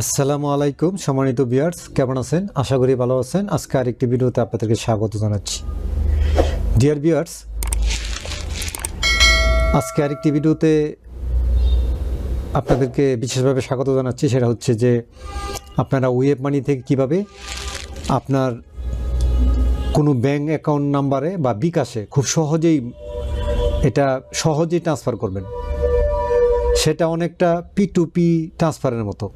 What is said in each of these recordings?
আসসালামু আলাইকুম, সম্মানিত বিয়ার্স কেমন আছেন? আশা করি ভালো আছেন। আজকে আরেকটি ভিডিওতে আপনাদেরকে স্বাগত জানাচ্ছি। ডিয়ার বিয়ার্স আজকে আরেকটি ভিডিওতে আপনাদেরকে বিশেষভাবে স্বাগত জানাচ্ছি। সেটা হচ্ছে যে, আপনারা ওয়েব মানি থেকে কীভাবে আপনার কোনো ব্যাঙ্ক অ্যাকাউন্ট নাম্বারে বা বিকাশে খুব সহজেই এটা সহজেই ট্রান্সফার করবেন। সেটা অনেকটা পি টু পি ট্রান্সফারের মতো।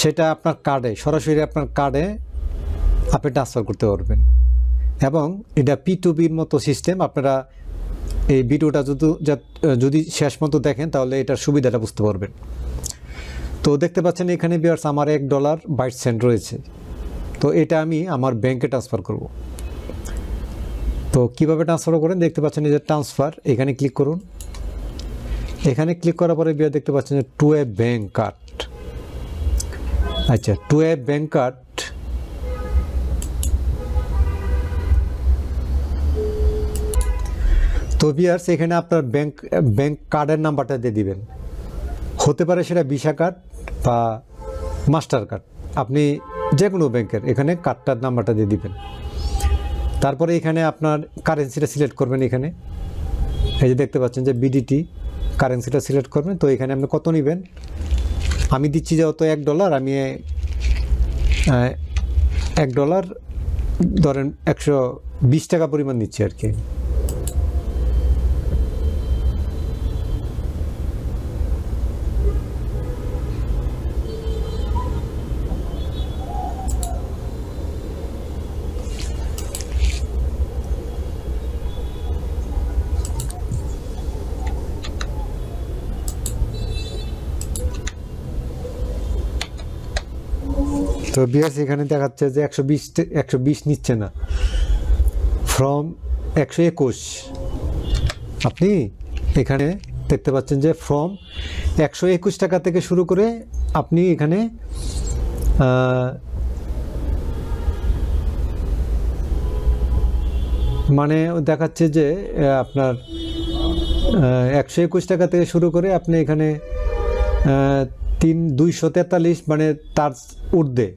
সেটা আপনার কার্ডে সরাসরি আপনার কার্ডে আপনি ট্রান্সফার করতে পারবেন। এবং এটা পি টু পির মতো সিস্টেম আপনারা এই ভিডিওটা যদি যদি শেষ মতো দেখেন তাহলে এটার সুবিধাটা বুঝতে পারবেন। তো দেখতে পাচ্ছেন এখানে বিয়ার্স আমার এক ডলার বাইশ সেন্ট রয়েছে। তো এটা আমি আমার ব্যাংকে ট্রান্সফার করব। তো কীভাবে ট্রান্সফার করেন? দেখতে পাচ্ছেন এই যে ট্রান্সফার এখানে ক্লিক করুন। এখানে ক্লিক করার পরে বিয়ার দেখতে পাচ্ছেন যে টু এ ব্যাংক কার্ড আচ্ছা টু এ ব্যাংক কার্ড তো বিয়ার্স এখানে আপনার ব্যাংক ব্যাংক কার্ডের নাম্বারটা দিয়ে দিবেন। হতে পারে সেটা ভিসা কার্ড বা মাস্টার কার্ড আপনি যে কোনো ব্যাংকের এখানে কার্ডটার নাম্বারটা দিয়ে দিবেন। তারপরে এখানে আপনার কারেন্সিটা সিলেক্ট করবেন এখানে। এই যে দেখতে পাচ্ছেন যে বিডিটি কারেন্সিটা সিলেক্ট করবেন। তো এখানে আপনি কত নেবেন? আমি দিচ্ছি যেহেতু এক ডলার আমি এক ডলার ধরেন একশো বিশ টাকা পরিমাণ দিচ্ছি আর কি। তো বিএস এখানে দেখাচ্ছে যে একশো বিশ একশো বিশ নিচ্ছে না। ফ্রম একশো একুশ। আপনি এখানে দেখতে পাচ্ছেন যে ফ্রম একশো একুশ টাকা থেকে শুরু করে আপনি এখানে মানে দেখাচ্ছে যে আপনার একশো একুশ টাকা থেকে শুরু করে আপনি এখানে তিন, দুইশো তেতাল্লিশ মানে তার ঊর্ধ্বে।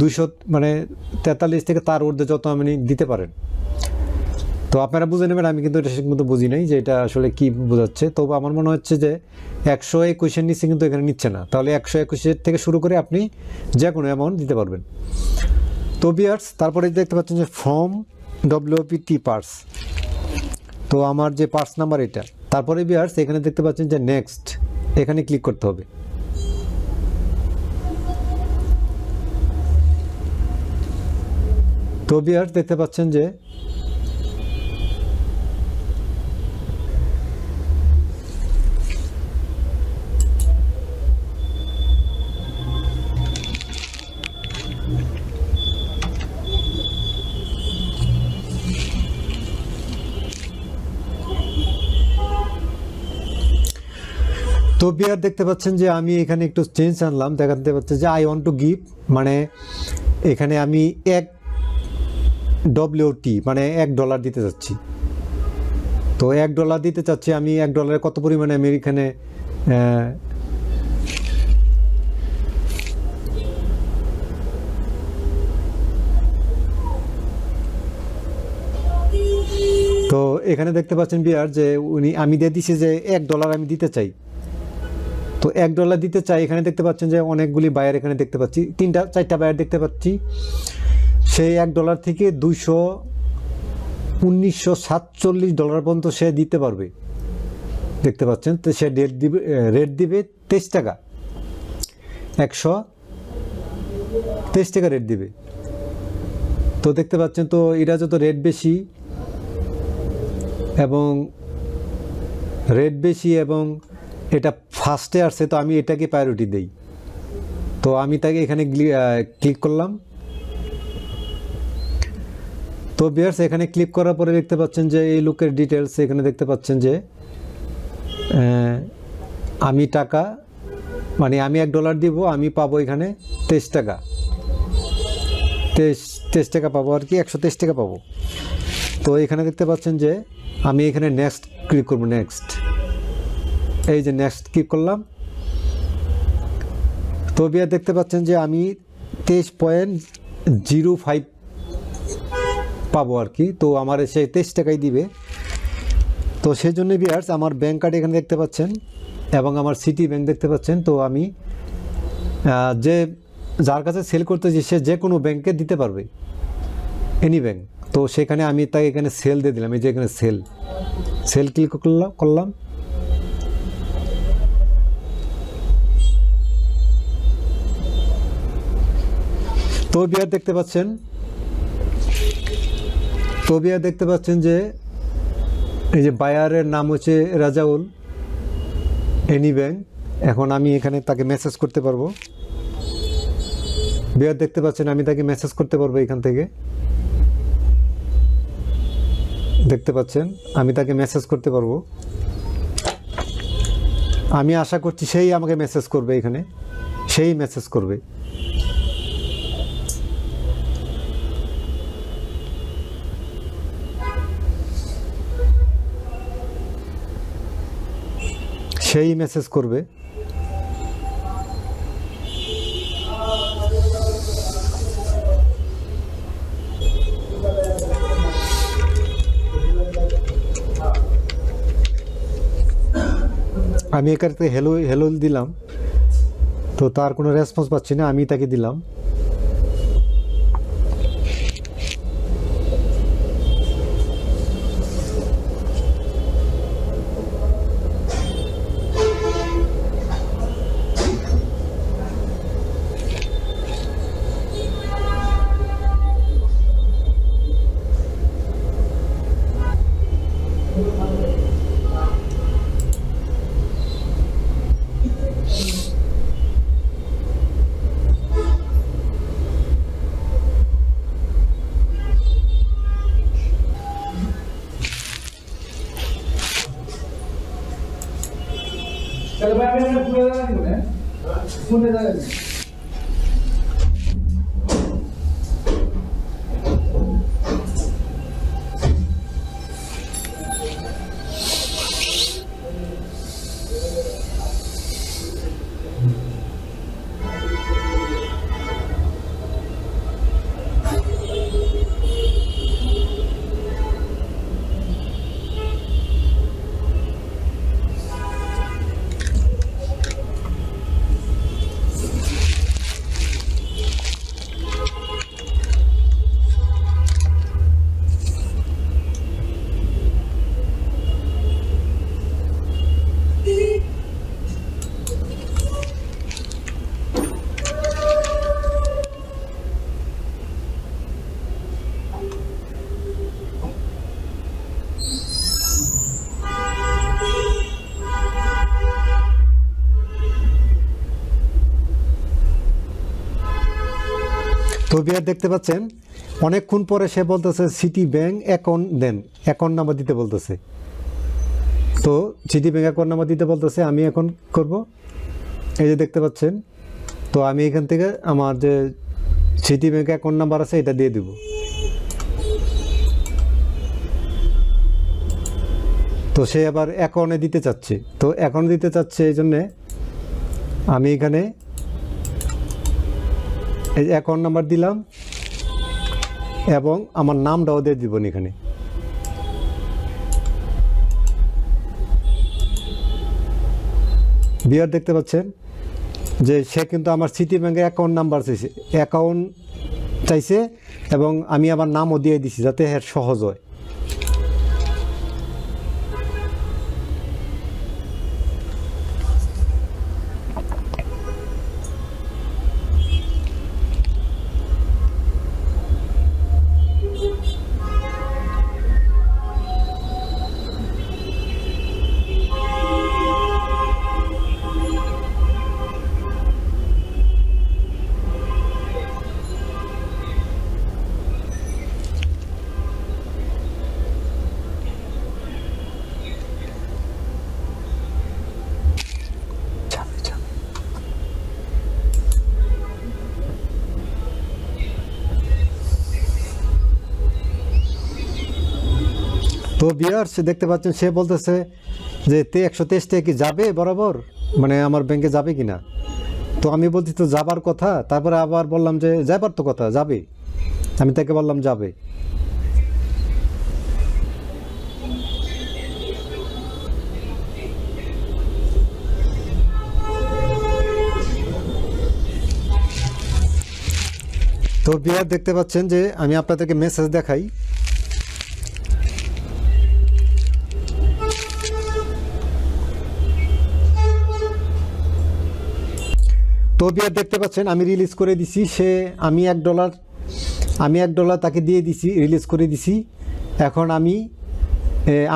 দুইশো মানে তেতাল্লিশ থেকে তার ঊর্ধ্বে যত আপনি দিতে পারেন। তো আপনারা বুঝে নেবেন, আমি কিন্তু এটা ঠিক মতো বুঝি নাই যে এটা আসলে কি বোঝাচ্ছে। তবু আমার মনে হচ্ছে যে একশো একুশের নিচে কিন্তু এখানে নিচ্ছে না। তাহলে একশো একুশের থেকে শুরু করে আপনি যে কোনো অ্যামাউন্ট দিতে পারবেন। তো বিয়ার্স তারপরে দেখতে পাচ্ছেন যে ফর্ম ডব্লিউপি টি পার্স তো আমার যে পার্স নাম্বার এটা, তারপরে বিয়ার্স এখানে দেখতে পাচ্ছেন যে নেক্সট এখানে ক্লিক করতে হবে। তো বিয়ার্স দেখতে পাচ্ছেন যে তো দেখতে পাচ্ছেন যে আমি এখানে একটু চেঞ্জ আনলাম। দেখাতে পাচ্ছে যে আই ওয়ান্ট টু গিভ মানে এখানে আমি এক ডব্লিউটি মানে এক ডলার দিতে চাচ্ছি। তো এক ডলার দিতে চাচ্ছি, আমি এক ডলারে কত পরিমাণে আমি এখানে তো এখানে দেখতে পাচ্ছেন বিয়ার যে উনি, আমি দিয়ে দিছি যে এক ডলার আমি দিতে চাই। তো এক ডলার দিতে চাই, এখানে দেখতে পাচ্ছেন যে অনেকগুলি বায়ার এখানে দেখতে পাচ্ছি, তিনটা, চারটা বায়ার দেখতে পাচ্ছি। সেই এক ডলার থেকে দুইশো উনিশশো সাতচল্লিশ ডলার পর্যন্ত সে দিতে পারবে। দেখতে পাচ্ছেন? তো সে রেট দিবে রেট দিবে তেইশ টাকা। একশো তেইশ টাকা রেট দিবে। তো দেখতে পাচ্ছেন, তো এটা যত রেট বেশি এবং রেট বেশি এবং এটা ফার্স্টে আসছে, তো আমি এটাকে প্রায়োরিটি দেই। তো আমি তাকে এখানে ক্লিক করলাম। তো বিয়ার্স এখানে ক্লিক করার পরে দেখতে পাচ্ছেন যে এই লুকের ডিটেলস এখানে দেখতে পাচ্ছেন যে আমি টাকা মানে আমি এক ডলার দিব, আমি পাবো এখানে তেইশ টাকা। তেইশ তেইশ টাকা পাবো আর কি, একশো তেইশ টাকা পাবো। তো এখানে দেখতে পাচ্ছেন যে, আমি এখানে নেক্সট ক্লিক করব নেক্সট এই যে নেক্সট ক্লিক করলাম। তো বিয়া দেখতে পাচ্ছেন যে আমি তেইশ পয়েন্ট জিরো ফাইভ পাবো আর কি। তো আমার সে তেইশ টাকাই দিবে। তো সেই জন্য বিয়ার্স আমার ব্যাংক কার্ড এখানে দেখতে পাচ্ছেন এবং আমার সিটি ব্যাংক দেখতে পাচ্ছেন। তো আমি যে যার কাছে সেল করতেছি, সে যে কোনো ব্যাংকে দিতে পারবে। এনি ব্যাংক তো সেখানে আমি তাকে এখানে সেল দিয়ে দিলাম। এই যে এখানে সেল সেল ক্লিক করলাম করলাম। তো বিয়ার দেখতে পাচ্ছেন তো বিয়ার দেখতে পাচ্ছেন যে এই যে বায়ারের নাম হচ্ছে রাজাউল এনি ব্যাংক। এখন আমি এখানে তাকে মেসেজ করতে পারব। বিয়ার দেখতে পাচ্ছেন, আমি তাকে মেসেজ করতে পারব এখান থেকে। দেখতে পাচ্ছেন, আমি তাকে মেসেজ করতে পারব। আমি আশা করছি সেই আমাকে মেসেজ করবে এখানে। সেই মেসেজ করবে। সেই মেসেজ করবে আমি এখানে হেলো হেলো দিলাম। তো তার কোনো রেসপন্স পাচ্ছি না, আমি তাকে দিলাম। তাহলে ভাই আমি একটা ফোনে দাঁড়াই দিব না তো বিয়ার দেখতে পাচ্ছেন, অনেকক্ষণ পরে সে বলতেছে সিটি ব্যাংক অ্যাকাউন্ট দেন অ্যাকাউন্ট নাম্বার দিতে বলতেছে। তো সিটি ব্যাংক অ্যাকাউন্ট নাম্বার দিতে বলতেছে, আমি এখন করব। এই যে দেখতে পাচ্ছেন, তো আমি এখান থেকে আমার যে সিটি ব্যাংক অ্যাকাউন্ট নাম্বার আছে, এটা দিয়ে দিব। তো সে আবার অ্যাকাউন্টে দিতে চাচ্ছে। তো অ্যাকাউন্ট দিতে চাচ্ছে এই জন্যে আমি এখানে এই যে অ্যাকাউন্ট নাম্বার দিলাম এবং আমার নামটাও দিয়ে দিব এখানে। বিয়ার দেখতে পাচ্ছেন যে সে কিন্তু আমার সিটি ব্যাংকের অ্যাকাউন্ট নাম্বার চাইছে অ্যাকাউন্ট চাইছে এবং আমি আমার নামও দিয়ে দিছি যাতে হ্যাঁ সহজ হয়। তো বিয়ার সে দেখতে পাচ্ছেন, সে বলতেছে যে, তে একশো তেইশ টাকা কি যাবে বরাবর? মানে আমার ব্যাংকে যাবে কি না তো আমি বলছি, তো যাবার কথা? তারপরে আবার বললাম যে, যাবার তো কথা, যাবে। আমি তাকে বললাম, যাবে। তো বিহার দেখতে পাচ্ছেন যে, আমি আপনাদেরকে মেসেজ দেখাই। তো বিয়ার দেখতে পাচ্ছেন, আমি রিলিজ করে দিছি, সে, আমি এক ডলার আমি এক ডলার তাকে দিয়ে দিছি রিলিজ করে দিছি। এখন আমি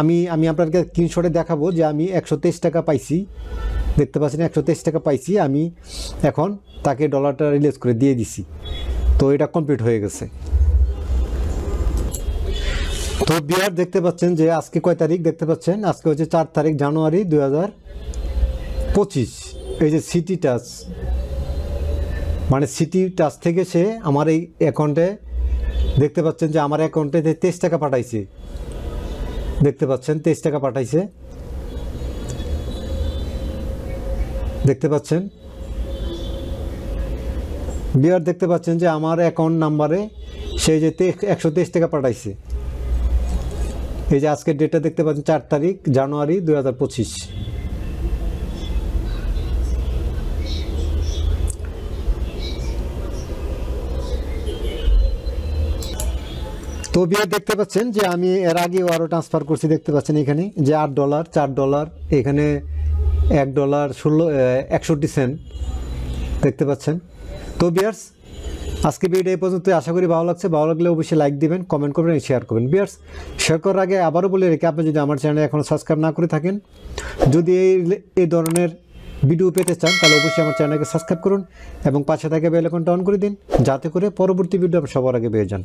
আমি আমি আপনাকে স্ক্রিনশটে দেখাবো যে আমি একশো তেইশ টাকা পাইছি। দেখতে পাচ্ছেন, একশো তেইশ টাকা পাইছি, আমি এখন তাকে ডলারটা রিলিজ করে দিয়ে দিছি। তো এটা কমপ্লিট হয়ে গেছে। তো বিয়ার দেখতে পাচ্ছেন যে আজকে কয় তারিখ? দেখতে পাচ্ছেন, আজকে হচ্ছে চার তারিখ জানুয়ারি দু হাজার পঁচিশ। এই যে সিটি টাচ মানে সিটি টাচ থেকে সে আমার এই অ্যাকাউন্টে দেখতে পাচ্ছেন যে আমার অ্যাকাউন্টে তেইশ টাকা পাঠাইছে। দেখতে পাচ্ছেন, তেইশ টাকা পাঠাইছে। দেখতে পাচ্ছেন? বিয়ার দেখতে পাচ্ছেন যে আমার অ্যাকাউন্ট নাম্বারে সেই যে একশো তেইশ টাকা পাঠাইছে। এই যে আজকের ডেটটা দেখতে পাচ্ছেন, চার তারিখ, জানুয়ারি দুই হাজার পঁচিশ। তো বিয়ার দেখতে পাচ্ছেন যে আমি এর আগেও আরও ট্রান্সফার করছি, দেখতে পাচ্ছেন এখানে, যে আট ডলার চার ডলার এখানে এক ডলার ষোলো একষট্টি সেন্ট দেখতে পাচ্ছেন। তো বিয়ার্স আজকে ভিডিও এই পর্যন্ত আশা করি ভালো লাগছে। ভালো লাগলে অবশ্যই লাইক দিবেন কমেন্ট করবেন শেয়ার করবেন। বিয়ার্স শেয়ার করার আগে আবারও বলে রেখে আপনি যদি আমার চ্যানেলে এখনও সাবস্ক্রাইব না করে থাকেন, যদি এই এই ধরনের ভিডিও পেতে চান, তাহলে অবশ্যই আমার চ্যানেলকে সাবস্ক্রাইব করুন এবং পাশে থাকে বেল অন করে দিন, যাতে করে পরবর্তী ভিডিও আপনি সবার আগে পেয়ে যান।